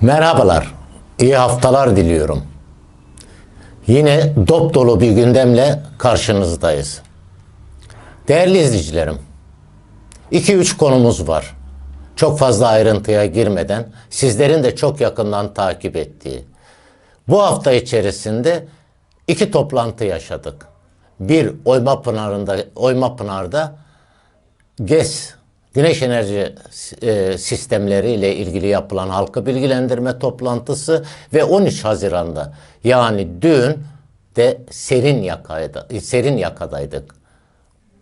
Merhabalar, iyi haftalar diliyorum. Yine dop dolu bir gündemle karşınızdayız. Değerli izleyicilerim, 2-3 konumuz var. Çok fazla ayrıntıya girmeden sizlerin de çok yakından takip ettiği. Bu hafta içerisinde iki toplantı yaşadık. Bir Oyma Pınarı'nda, Oyma Pınar'da GES, güneş enerji e, sistemleri ile ilgili yapılan halkı bilgilendirme toplantısı ve 13 Haziran'da yani dün de Serin Yaka'da, Serin Yaka'daydık.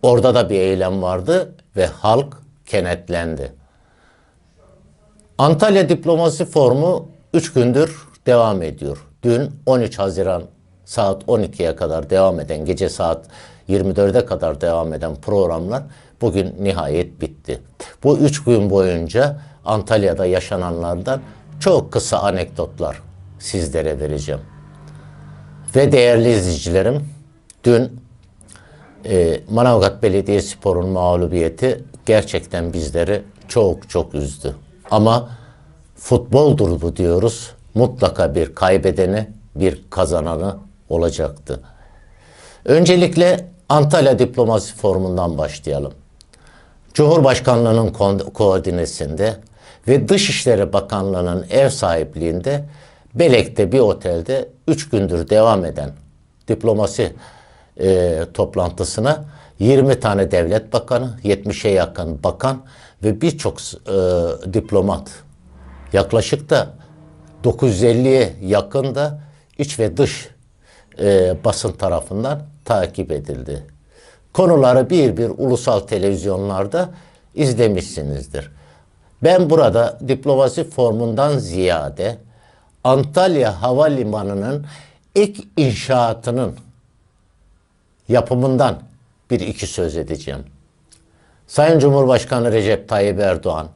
Orada da bir eylem vardı ve halk kenetlendi. Antalya Diplomasi Forumu 3 gündür devam ediyor. Dün 13 Haziran saat 12'ye kadar devam eden, gece saat 24'e kadar devam eden programlar bugün nihayet bitti. Bu 3 gün boyunca Antalya'da yaşananlardan çok kısa anekdotlar sizlere vereceğim. Ve değerli izleyicilerim, dün e, Manavgat Belediyespor'un mağlubiyeti gerçekten bizleri çok çok üzdü. Ama futboldur bu diyoruz. Mutlaka bir kaybedeni, bir kazananı olacaktı. Öncelikle Antalya Diplomasi Forumu'ndan başlayalım. Cumhurbaşkanlığının ko- koordinesinde ve Dışişleri Bakanlığı'nın ev sahipliğinde Belek'te bir otelde 3 gündür devam eden diplomasi e, toplantısına 20 tane devlet bakanı, 70'e yakın bakan ve birçok e, diplomat yaklaşık da 950'ye yakın da iç ve dış e, basın tarafından takip edildi. Konuları bir bir ulusal televizyonlarda izlemişsinizdir. Ben burada diplomasi formundan ziyade Antalya Havalimanı'nın ilk inşaatının yapımından bir iki söz edeceğim. Sayın Cumhurbaşkanı Recep Tayyip Erdoğan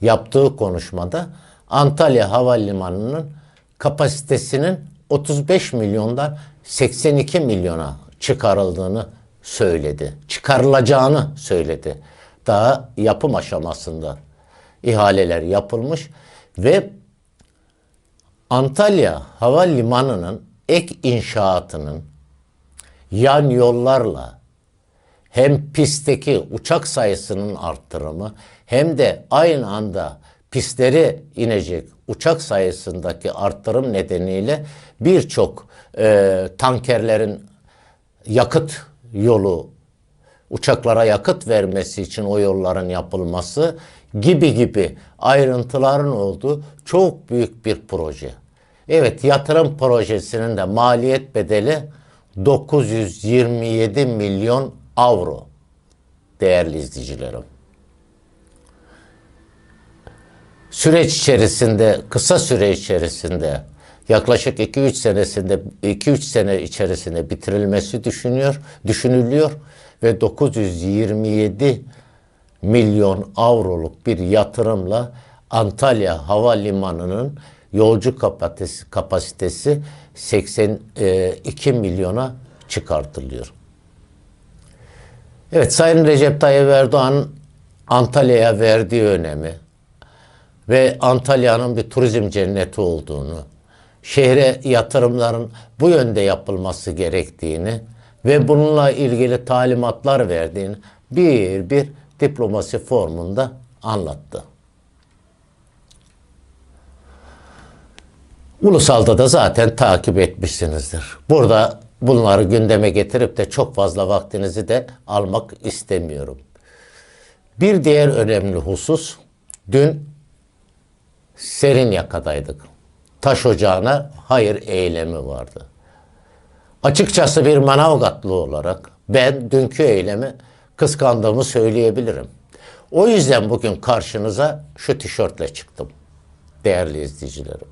yaptığı konuşmada Antalya Havalimanı'nın kapasitesinin 35 milyondan 82 milyona çıkarıldığını söyledi. Çıkarılacağını söyledi. Daha yapım aşamasında ihaleler yapılmış ve Antalya Havalimanı'nın ek inşaatının yan yollarla hem pistteki uçak sayısının arttırımı hem de aynı anda pistleri inecek uçak sayısındaki arttırım nedeniyle birçok e, tankerlerin yakıt yolu uçaklara yakıt vermesi için o yolların yapılması gibi gibi ayrıntıların olduğu çok büyük bir proje. Evet yatırım projesinin de maliyet bedeli 927 milyon avro değerli izleyicilerim. Süreç içerisinde, kısa süre içerisinde yaklaşık 2-3 senesinde 2-3 sene içerisinde bitirilmesi düşünüyor, düşünülüyor ve 927 milyon avroluk bir yatırımla Antalya Havalimanı'nın yolcu kapasitesi, kapasitesi 82 milyona çıkartılıyor. Evet Sayın Recep Tayyip Erdoğan Antalya'ya verdiği önemi ve Antalya'nın bir turizm cenneti olduğunu, şehre yatırımların bu yönde yapılması gerektiğini ve bununla ilgili talimatlar verdiğini bir bir diplomasi formunda anlattı. Ulusalda da zaten takip etmişsinizdir. Burada bunları gündeme getirip de çok fazla vaktinizi de almak istemiyorum. Bir diğer önemli husus, dün Serin yakadaydık. Taş ocağına hayır eylemi vardı. Açıkçası bir Manavgatlı olarak ben dünkü eylemi kıskandığımı söyleyebilirim. O yüzden bugün karşınıza şu tişörtle çıktım. Değerli izleyicilerim.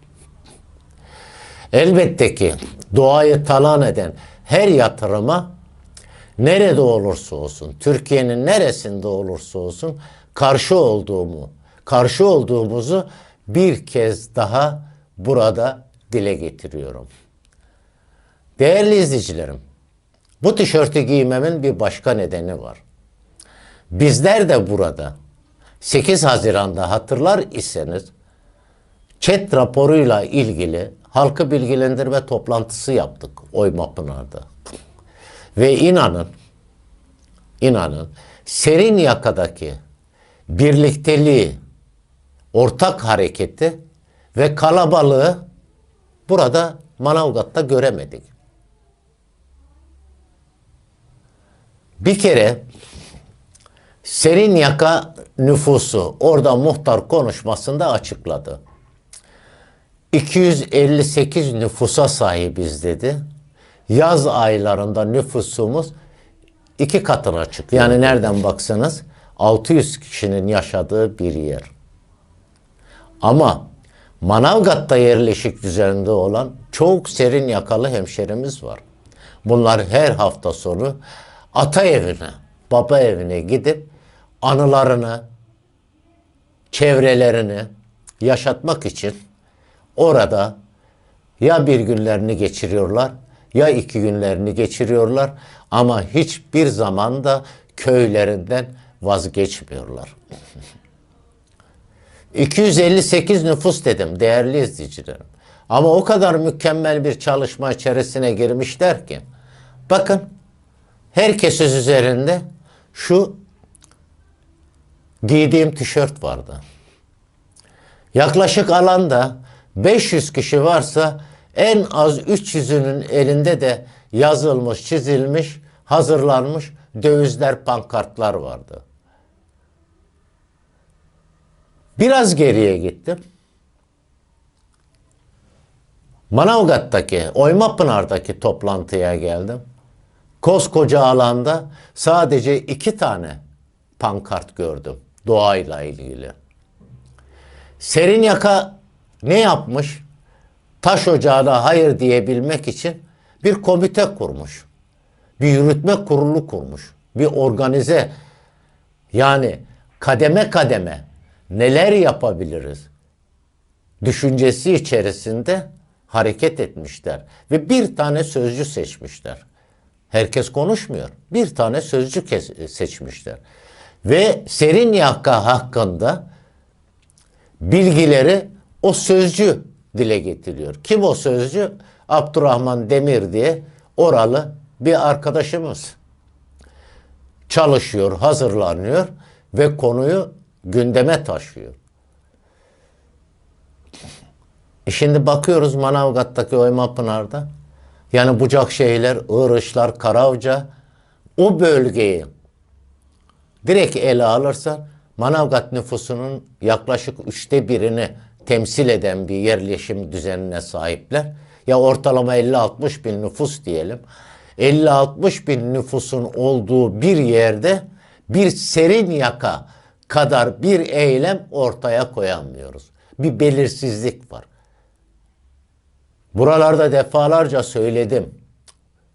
Elbette ki doğayı talan eden her yatırıma nerede olursa olsun, Türkiye'nin neresinde olursa olsun karşı olduğumu, karşı olduğumuzu bir kez daha burada dile getiriyorum. Değerli izleyicilerim, bu tişörtü giymemin bir başka nedeni var. Bizler de burada 8 Haziran'da hatırlar iseniz Chat raporuyla ilgili halkı bilgilendirme toplantısı yaptık Oymapınar'da. Ve inanın, inanın serin yakadaki birlikteliği, ortak hareketi ve kalabalığı burada Manavgat'ta göremedik. Bir kere Serin Yaka nüfusu orada muhtar konuşmasında açıkladı. 258 nüfusa sahibiz dedi. Yaz aylarında nüfusumuz iki katına çıktı. Yani nereden baksanız 600 kişinin yaşadığı bir yer. Ama Manavgat'ta yerleşik düzeninde olan çok serin yakalı hemşerimiz var. Bunlar her hafta sonu ata evine, baba evine gidip anılarını, çevrelerini yaşatmak için orada ya bir günlerini geçiriyorlar ya iki günlerini geçiriyorlar ama hiçbir zaman da köylerinden vazgeçmiyorlar. 258 nüfus dedim değerli izleyicilerim. Ama o kadar mükemmel bir çalışma içerisine girmişler ki. Bakın herkesin üzerinde şu giydiğim tişört vardı. Yaklaşık alanda 500 kişi varsa en az 300'ünün elinde de yazılmış, çizilmiş, hazırlanmış dövizler, pankartlar vardı. Biraz geriye gittim. Manavgat'taki, Oymapınar'daki toplantıya geldim. Koskoca alanda sadece iki tane pankart gördüm doğayla ilgili. Serinyaka ne yapmış? Taş ocağına hayır diyebilmek için bir komite kurmuş. Bir yürütme kurulu kurmuş. Bir organize yani kademe kademe neler yapabiliriz? Düşüncesi içerisinde hareket etmişler ve bir tane sözcü seçmişler. Herkes konuşmuyor. Bir tane sözcü kes- seçmişler. Ve serin yaka hakkında bilgileri o sözcü dile getiriyor. Kim o sözcü? Abdurrahman Demir diye oralı bir arkadaşımız. Çalışıyor, hazırlanıyor ve konuyu gündeme taşıyor. E şimdi bakıyoruz Manavgat'taki Oymapınar'da. Yani Bucakşehirler, Iğrışlar, Karavca o bölgeyi direkt ele alırsa Manavgat nüfusunun yaklaşık üçte birini temsil eden bir yerleşim düzenine sahipler. Ya ortalama 50-60 bin nüfus diyelim. 50-60 bin nüfusun olduğu bir yerde bir serin yaka kadar bir eylem ortaya koyamıyoruz. Bir belirsizlik var. Buralarda defalarca söyledim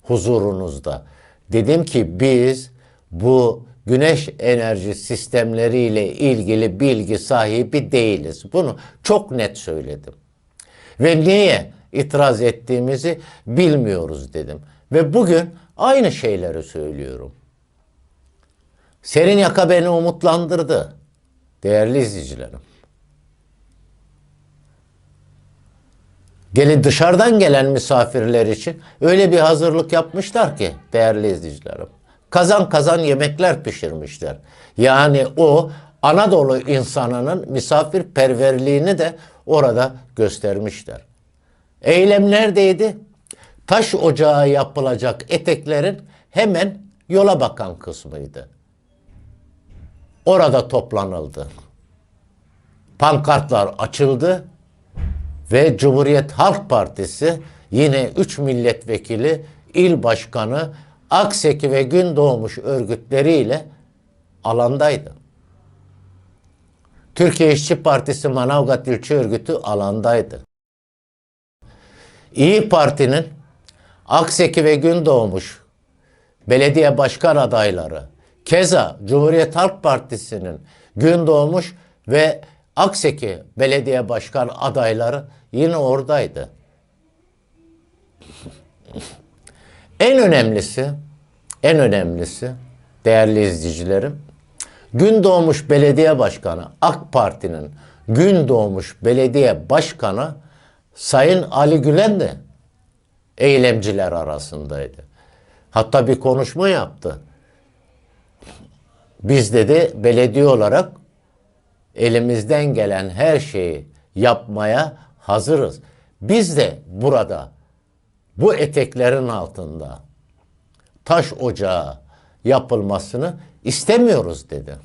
huzurunuzda. Dedim ki biz bu güneş enerji sistemleriyle ilgili bilgi sahibi değiliz. Bunu çok net söyledim. Ve niye itiraz ettiğimizi bilmiyoruz dedim. Ve bugün aynı şeyleri söylüyorum. Serin yaka beni umutlandırdı. Değerli izleyicilerim. Gelin dışarıdan gelen misafirler için öyle bir hazırlık yapmışlar ki değerli izleyicilerim. Kazan kazan yemekler pişirmişler. Yani o Anadolu insanının misafirperverliğini de orada göstermişler. Eylem neredeydi? Taş ocağı yapılacak eteklerin hemen yola bakan kısmıydı. Orada toplanıldı. Pankartlar açıldı ve Cumhuriyet Halk Partisi yine 3 milletvekili, il başkanı, Akseki ve Gündoğmuş örgütleriyle alandaydı. Türkiye İşçi Partisi Manavgat İlçe Örgütü alandaydı. İyi Parti'nin Akseki ve Gündoğmuş belediye başkan adayları, keza Cumhuriyet Halk Partisi'nin Gündoğmuş ve Akseki belediye başkan adayları yine oradaydı. En önemlisi, en önemlisi değerli izleyicilerim, Gündoğmuş Belediye Başkanı AK Parti'nin gün doğmuş belediye başkanı Sayın Ali Gülen de eylemciler arasındaydı. Hatta bir konuşma yaptı. Biz dedi belediye olarak elimizden gelen her şeyi yapmaya hazırız. Biz de burada bu eteklerin altında taş ocağı yapılmasını istemiyoruz dedi.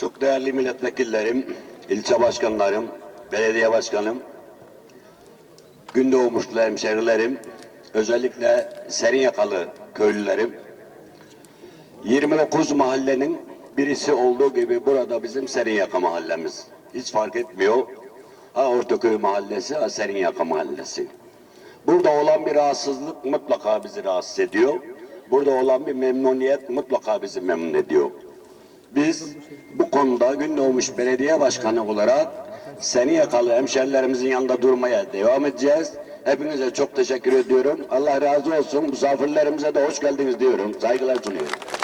Çok değerli milletvekillerim, ilçe başkanlarım, belediye başkanım, gün doğmuşlu hemşerilerim, özellikle serin yakalı köylülerim, 29 mahallenin birisi olduğu gibi burada bizim Serinyaka mahallemiz. Hiç fark etmiyor. Ha Ortaköy mahallesi, ha Serinyaka mahallesi. Burada olan bir rahatsızlık mutlaka bizi rahatsız ediyor. Burada olan bir memnuniyet mutlaka bizi memnun ediyor. Biz bu konuda Gündoğmuş Belediye Başkanı olarak seni yakalı hemşerilerimizin yanında durmaya devam edeceğiz. Hepinize çok teşekkür ediyorum. Allah razı olsun. Misafirlerimize de hoş geldiniz diyorum. Saygılar sunuyorum.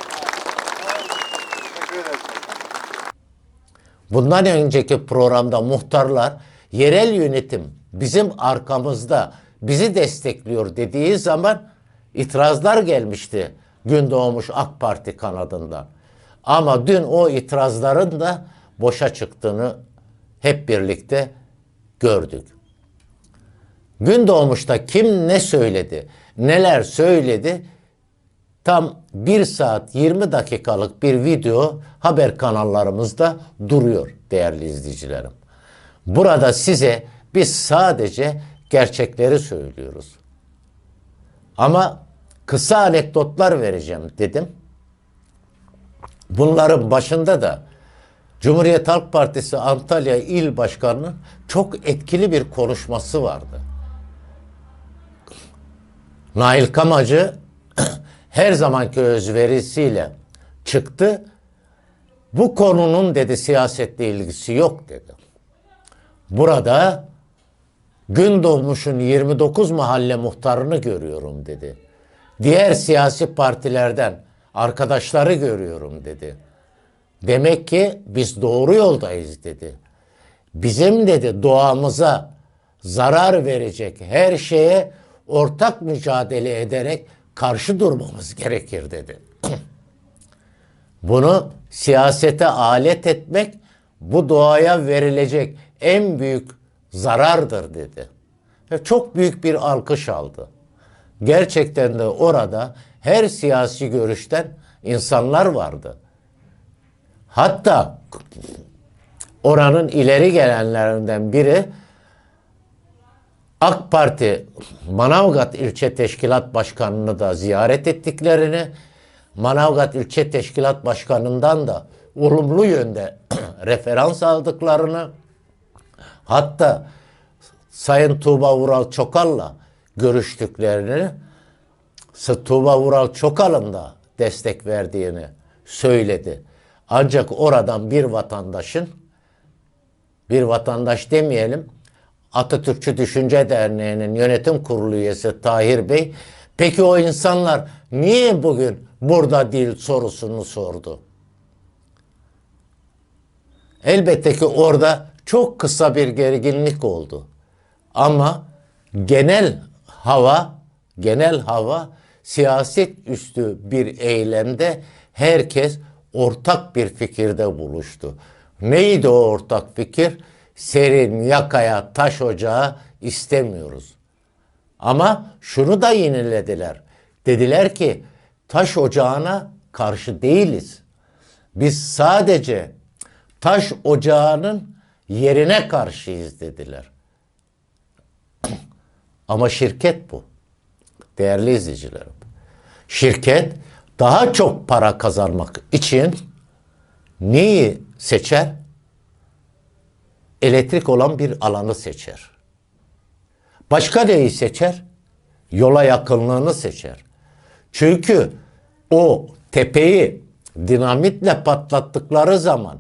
Bundan önceki programda muhtarlar yerel yönetim bizim arkamızda bizi destekliyor dediği zaman itirazlar gelmişti gün doğmuş AK Parti kanadından. Ama dün o itirazların da boşa çıktığını hep birlikte gördük. Gün doğmuşta kim ne söyledi, neler söyledi tam 1 saat 20 dakikalık bir video haber kanallarımızda duruyor değerli izleyicilerim. Burada size biz sadece gerçekleri söylüyoruz. Ama kısa anekdotlar vereceğim dedim. Bunların başında da Cumhuriyet Halk Partisi Antalya İl Başkanı'nın çok etkili bir konuşması vardı. Nail Kamacı her zamanki özverisiyle çıktı. Bu konunun dedi siyasetle ilgisi yok dedi. Burada gün doğmuşun 29 mahalle muhtarını görüyorum dedi. Diğer siyasi partilerden arkadaşları görüyorum dedi. Demek ki biz doğru yoldayız dedi. Bizim dedi doğamıza zarar verecek her şeye ortak mücadele ederek karşı durmamız gerekir dedi. Bunu siyasete alet etmek bu doğaya verilecek en büyük zarardır dedi. Ve çok büyük bir alkış aldı. Gerçekten de orada her siyasi görüşten insanlar vardı. Hatta oranın ileri gelenlerinden biri AK Parti Manavgat İlçe Teşkilat Başkanı'nı da ziyaret ettiklerini, Manavgat İlçe Teşkilat Başkanı'ndan da olumlu yönde referans aldıklarını, hatta Sayın Tuğba Vural Çokal'la görüştüklerini, Tuğba Vural Çokal'ın da destek verdiğini söyledi. Ancak oradan bir vatandaşın, bir vatandaş demeyelim, Atatürkçü Düşünce Derneği'nin yönetim kurulu üyesi Tahir Bey, peki o insanlar niye bugün burada değil sorusunu sordu. Elbette ki orada çok kısa bir gerginlik oldu. Ama genel hava, genel hava siyaset üstü bir eylemde herkes ortak bir fikirde buluştu. Neydi o ortak fikir? Serin yakaya taş ocağı istemiyoruz. Ama şunu da yenilediler. Dediler ki taş ocağına karşı değiliz. Biz sadece taş ocağının yerine karşıyız dediler. Ama şirket bu. Değerli izleyicilerim. Şirket daha çok para kazanmak için neyi seçer? Elektrik olan bir alanı seçer. Başka neyi seçer? Yola yakınlığını seçer. Çünkü o tepeyi dinamitle patlattıkları zaman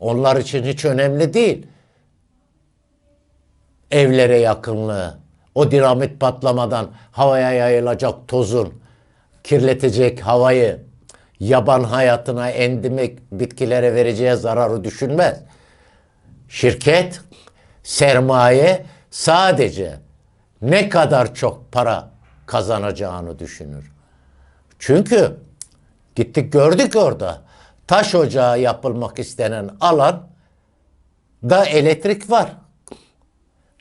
onlar için hiç önemli değil. Evlere yakınlığı, o dinamit patlamadan havaya yayılacak tozun, kirletecek havayı, yaban hayatına endimek, bitkilere vereceği zararı düşünmez. Şirket, sermaye sadece ne kadar çok para kazanacağını düşünür. Çünkü gittik gördük orada taş ocağı yapılmak istenen alan da elektrik var.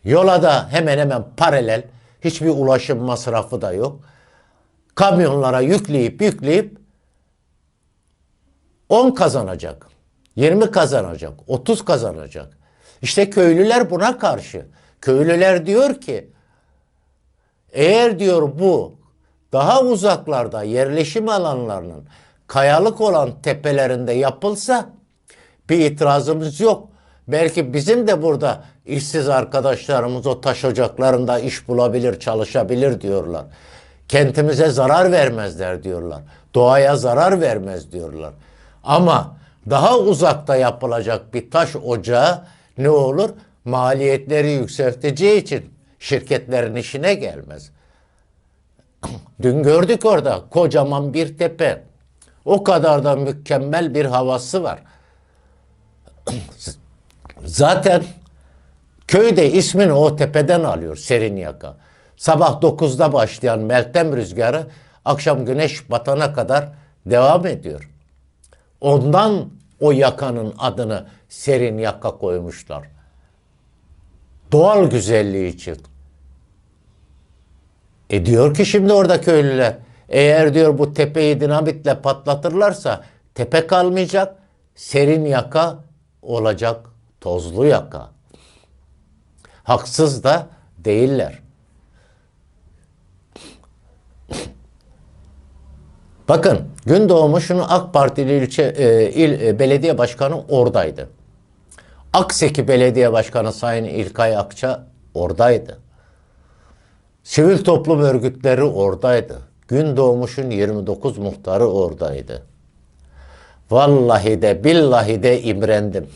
Yola da hemen hemen paralel hiçbir ulaşım masrafı da yok. Kamyonlara yükleyip yükleyip 10 kazanacak. 20 kazanacak. 30 kazanacak. İşte köylüler buna karşı. Köylüler diyor ki eğer diyor bu daha uzaklarda yerleşim alanlarının kayalık olan tepelerinde yapılsa bir itirazımız yok. Belki bizim de burada işsiz arkadaşlarımız o taş ocaklarında iş bulabilir, çalışabilir diyorlar. Kentimize zarar vermezler diyorlar. Doğaya zarar vermez diyorlar. Ama daha uzakta yapılacak bir taş ocağı ne olur? Maliyetleri yükselteceği için şirketlerin işine gelmez. Dün gördük orada kocaman bir tepe. O kadar da mükemmel bir havası var. Zaten köyde ismini o tepeden alıyor Serinyaka. Sabah 9'da başlayan Meltem rüzgarı akşam güneş batana kadar devam ediyor. Ondan o yakanın adını Serin Yaka koymuşlar. Doğal güzelliği için. E diyor ki şimdi orada köylüler eğer diyor bu tepeyi dinamitle patlatırlarsa tepe kalmayacak serin yaka olacak tozlu yaka. Haksız da değiller. Bakın gün doğmuşun AK Partili ilçe e, il e, belediye başkanı oradaydı. Akseki Belediye Başkanı Sayın İlkay Akça oradaydı. Sivil toplum örgütleri oradaydı. Gün doğmuşun 29 muhtarı oradaydı. Vallahi de billahi de imrendim.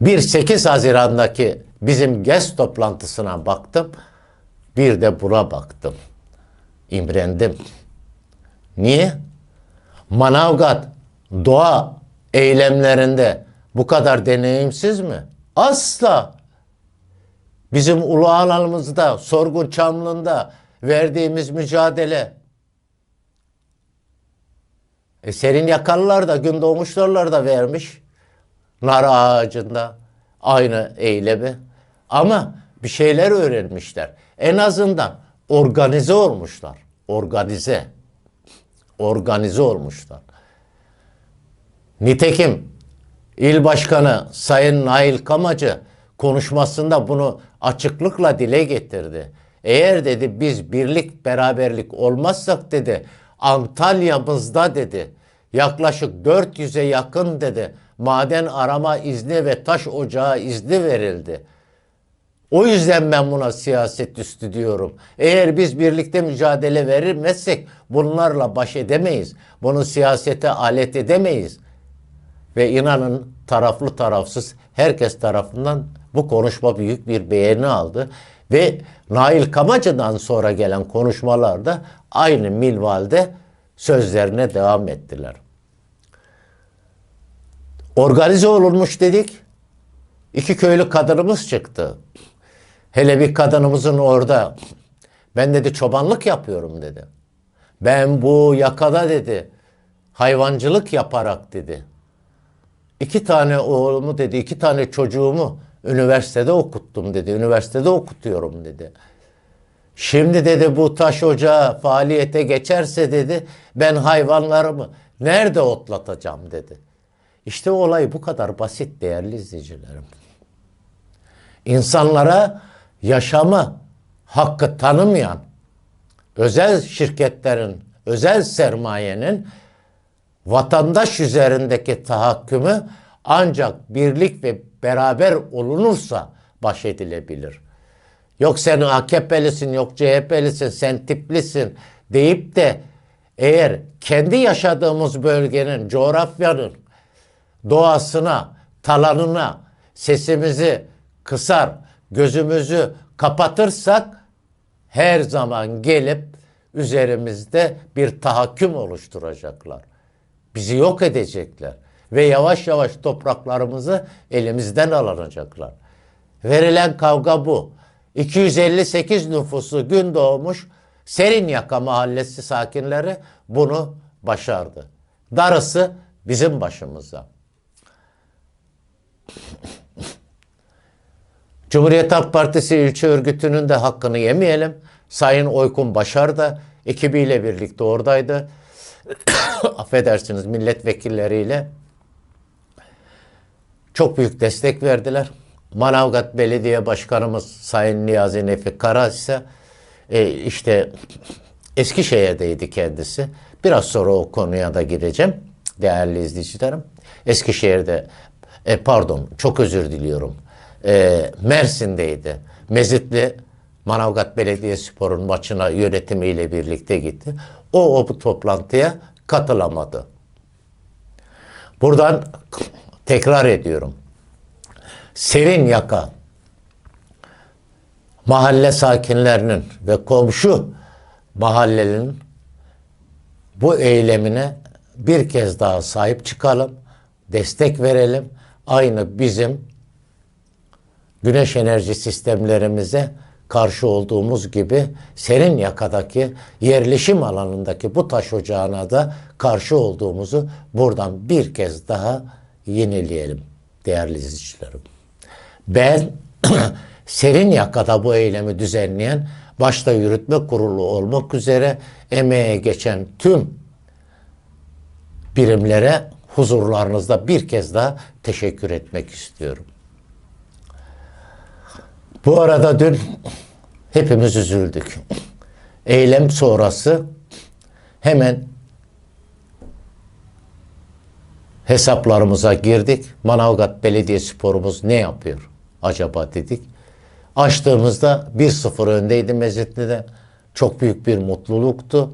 Bir 8 Haziran'daki bizim GES toplantısına baktım. Bir de buna baktım. İmrendim. Niye? Manavgat doğa eylemlerinde bu kadar deneyimsiz mi? Asla. Bizim ulu alanımızda, Sorgun Çamlı'nda verdiğimiz mücadele. E serin yakalılar da, gün doğmuşlarlar da vermiş. Nar ağacında aynı eylemi. Ama bir şeyler öğrenmişler. En azından organize olmuşlar. Organize. Organize olmuşlar. Nitekim İl Başkanı Sayın Nail Kamacı konuşmasında bunu açıklıkla dile getirdi. Eğer dedi biz birlik beraberlik olmazsak dedi Antalya'mızda dedi yaklaşık 400'e yakın dedi maden arama izni ve taş ocağı izni verildi. O yüzden ben buna siyaset üstü diyorum. Eğer biz birlikte mücadele vermezsek bunlarla baş edemeyiz. Bunu siyasete alet edemeyiz. Ve inanın taraflı tarafsız herkes tarafından bu konuşma büyük bir beğeni aldı. Ve Nail Kamacı'dan sonra gelen konuşmalarda aynı minvalde sözlerine devam ettiler. Organize olunmuş dedik. İki köylü kadınımız çıktı. Hele bir kadınımızın orada ben dedi çobanlık yapıyorum dedi. Ben bu yakada dedi hayvancılık yaparak dedi. İki tane oğlumu dedi, iki tane çocuğumu üniversitede okuttum dedi. Üniversitede okutuyorum dedi. Şimdi dedi bu taş ocağı faaliyete geçerse dedi ben hayvanlarımı nerede otlatacağım dedi. İşte olay bu kadar basit değerli izleyicilerim. İnsanlara yaşama hakkı tanımayan özel şirketlerin, özel sermayenin vatandaş üzerindeki tahakkümü ancak birlik ve beraber olunursa baş edilebilir. Yok sen AKP'lisin, yok CHP'lisin, sen tiplisin deyip de eğer kendi yaşadığımız bölgenin, coğrafyanın doğasına, talanına sesimizi kısar, gözümüzü kapatırsak her zaman gelip üzerimizde bir tahakküm oluşturacaklar. Bizi yok edecekler. ve yavaş yavaş topraklarımızı elimizden alınacaklar. Verilen kavga bu. 258 nüfusu gün doğmuş Serinyaka mahallesi sakinleri bunu başardı. Darısı bizim başımıza. Cumhuriyet Halk Partisi ilçe örgütünün de hakkını yemeyelim. Sayın Oykun Başar da ekibiyle birlikte oradaydı. Affedersiniz milletvekilleriyle çok büyük destek verdiler. Manavgat Belediye Başkanımız Sayın Niyazi Nefi Kara ise e, işte Eskişehir'deydi kendisi. Biraz sonra o konuya da gireceğim değerli izleyicilerim. Eskişehir'de e, pardon çok özür diliyorum. E, Mersin'deydi. Mezitli Manavgat Belediyespor'un maçına yönetimiyle birlikte gitti. O, o bu toplantıya katılamadı. Buradan tekrar ediyorum. Serin Yaka mahalle sakinlerinin ve komşu mahallenin bu eylemine bir kez daha sahip çıkalım, destek verelim. Aynı bizim güneş enerji sistemlerimize karşı olduğumuz gibi serin yakadaki yerleşim alanındaki bu taş ocağına da karşı olduğumuzu buradan bir kez daha yenileyelim değerli izleyicilerim. Ben serin yakada bu eylemi düzenleyen başta yürütme kurulu olmak üzere emeğe geçen tüm birimlere huzurlarınızda bir kez daha teşekkür etmek istiyorum. Bu arada dün hepimiz üzüldük. Eylem sonrası hemen hesaplarımıza girdik. Manavgat Belediyesporumuz ne yapıyor acaba dedik. Açtığımızda 1-0 öndeydi Mezitli'de. Çok büyük bir mutluluktu.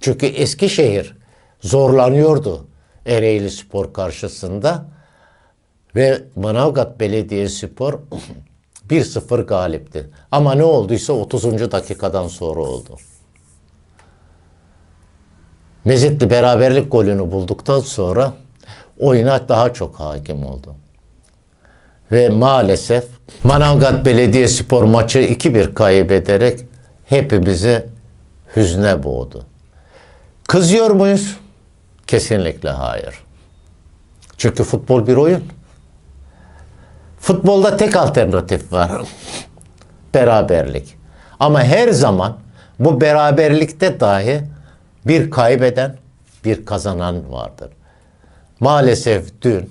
Çünkü Eskişehir zorlanıyordu Ereğli Spor karşısında. Ve Manavgat Belediyespor 1-0 galipti. Ama ne olduysa 30. dakikadan sonra oldu. Mezitli beraberlik golünü bulduktan sonra oyuna daha çok hakim oldu. Ve maalesef Manavgat Belediyespor maçı 2-1 kaybederek hepimizi hüzne boğdu. Kızıyor muyuz? Kesinlikle hayır. Çünkü futbol bir oyun. Futbolda tek alternatif var. Beraberlik. Ama her zaman bu beraberlikte dahi bir kaybeden, bir kazanan vardır. Maalesef dün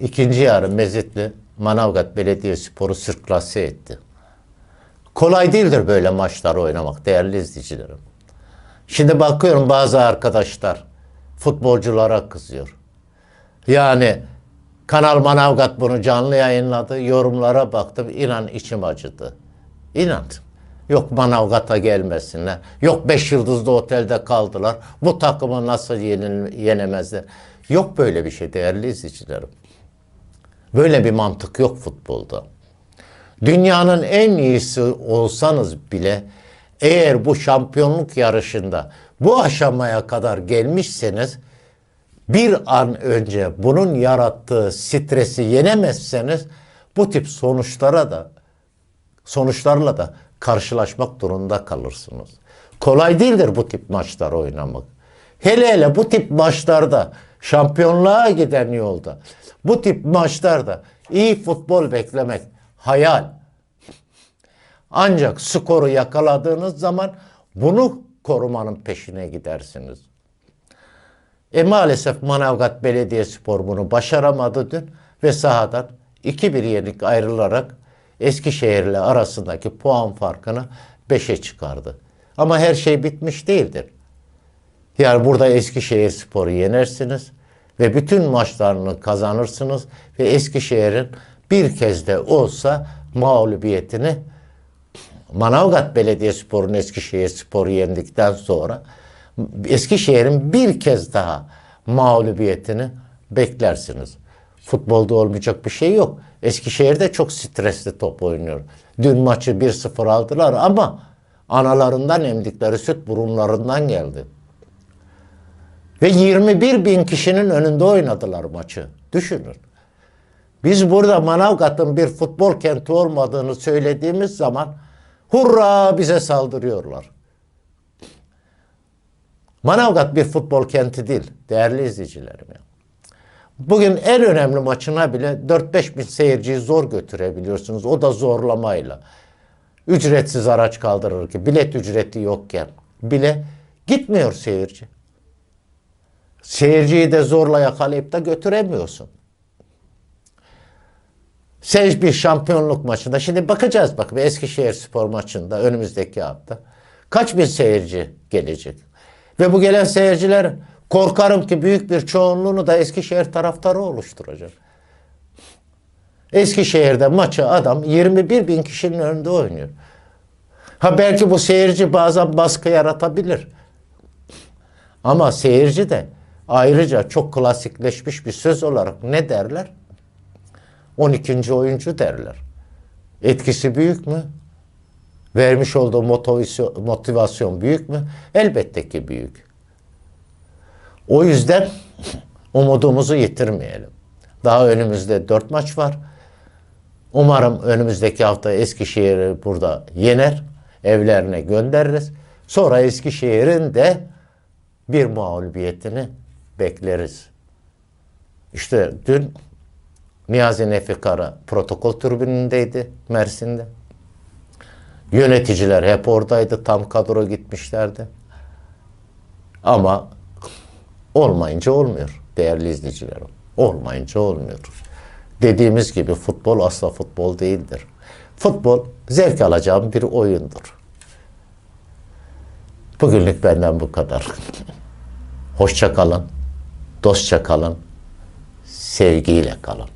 ikinci yarı Mezitli Manavgat Belediyespor'u sırklase etti. Kolay değildir böyle maçlar oynamak değerli izleyicilerim. Şimdi bakıyorum bazı arkadaşlar futbolculara kızıyor. Yani Kanal Manavgat bunu canlı yayınladı. Yorumlara baktım. inan içim acıdı. İnan. Yok Manavgat'a gelmesinler. Yok beş yıldızlı otelde kaldılar. Bu takımı nasıl yenil, yenemezler. Yok böyle bir şey değerli izleyicilerim. Böyle bir mantık yok futbolda. Dünyanın en iyisi olsanız bile eğer bu şampiyonluk yarışında bu aşamaya kadar gelmişseniz bir an önce bunun yarattığı stresi yenemezseniz bu tip sonuçlara da sonuçlarla da karşılaşmak durumunda kalırsınız. Kolay değildir bu tip maçlar oynamak. Hele hele bu tip maçlarda şampiyonluğa giden yolda bu tip maçlarda iyi futbol beklemek hayal. Ancak skoru yakaladığınız zaman bunu korumanın peşine gidersiniz. E maalesef Manavgat Belediyespor bunu başaramadı dün ve sahadan 2-1 yenik ayrılarak Eskişehir'le arasındaki puan farkını 5'e çıkardı. Ama her şey bitmiş değildir. Yani burada Eskişehir Spor'u yenersiniz ve bütün maçlarını kazanırsınız ve Eskişehir'in bir kez de olsa mağlubiyetini Manavgat Belediyespor'un Eskişehir Spor'u yendikten sonra Eskişehir'in bir kez daha mağlubiyetini beklersiniz. Futbolda olmayacak bir şey yok. Eskişehir de çok stresli top oynuyor. Dün maçı 1-0 aldılar ama analarından emdikleri süt burunlarından geldi. Ve 21 bin kişinin önünde oynadılar maçı. Düşünün. Biz burada Manavgat'ın bir futbol kenti olmadığını söylediğimiz zaman hurra bize saldırıyorlar. Manavgat bir futbol kenti değil değerli izleyicilerim. ya. Bugün en önemli maçına bile 4-5 bin seyirciyi zor götürebiliyorsunuz. O da zorlamayla. Ücretsiz araç kaldırır ki bilet ücreti yokken bile gitmiyor seyirci. Seyirciyi de zorla yakalayıp da götüremiyorsun. Seyirci bir şampiyonluk maçında. Şimdi bakacağız bak bir Eskişehir spor maçında önümüzdeki hafta. Kaç bin seyirci gelecek? Ve bu gelen seyirciler korkarım ki büyük bir çoğunluğunu da Eskişehir taraftarı oluşturacak. Eskişehir'de maçı adam 21 bin kişinin önünde oynuyor. Ha belki bu seyirci bazen baskı yaratabilir. Ama seyirci de ayrıca çok klasikleşmiş bir söz olarak ne derler? 12. oyuncu derler. Etkisi büyük mü? Vermiş olduğu motivasyon, büyük mü? Elbette ki büyük. O yüzden umudumuzu yitirmeyelim. Daha önümüzde dört maç var. Umarım önümüzdeki hafta Eskişehir'i burada yener. Evlerine göndeririz. Sonra Eskişehir'in de bir mağlubiyetini bekleriz. İşte dün Niyazi Nefi Kara protokol tribünündeydi Mersin'de. Yöneticiler hep oradaydı. Tam kadro gitmişlerdi. Ama olmayınca olmuyor değerli izleyicilerim. Olmayınca olmuyor. Dediğimiz gibi futbol asla futbol değildir. Futbol zevk alacağım bir oyundur. Bugünlük benden bu kadar. Hoşça kalın, dostça kalın, sevgiyle kalın.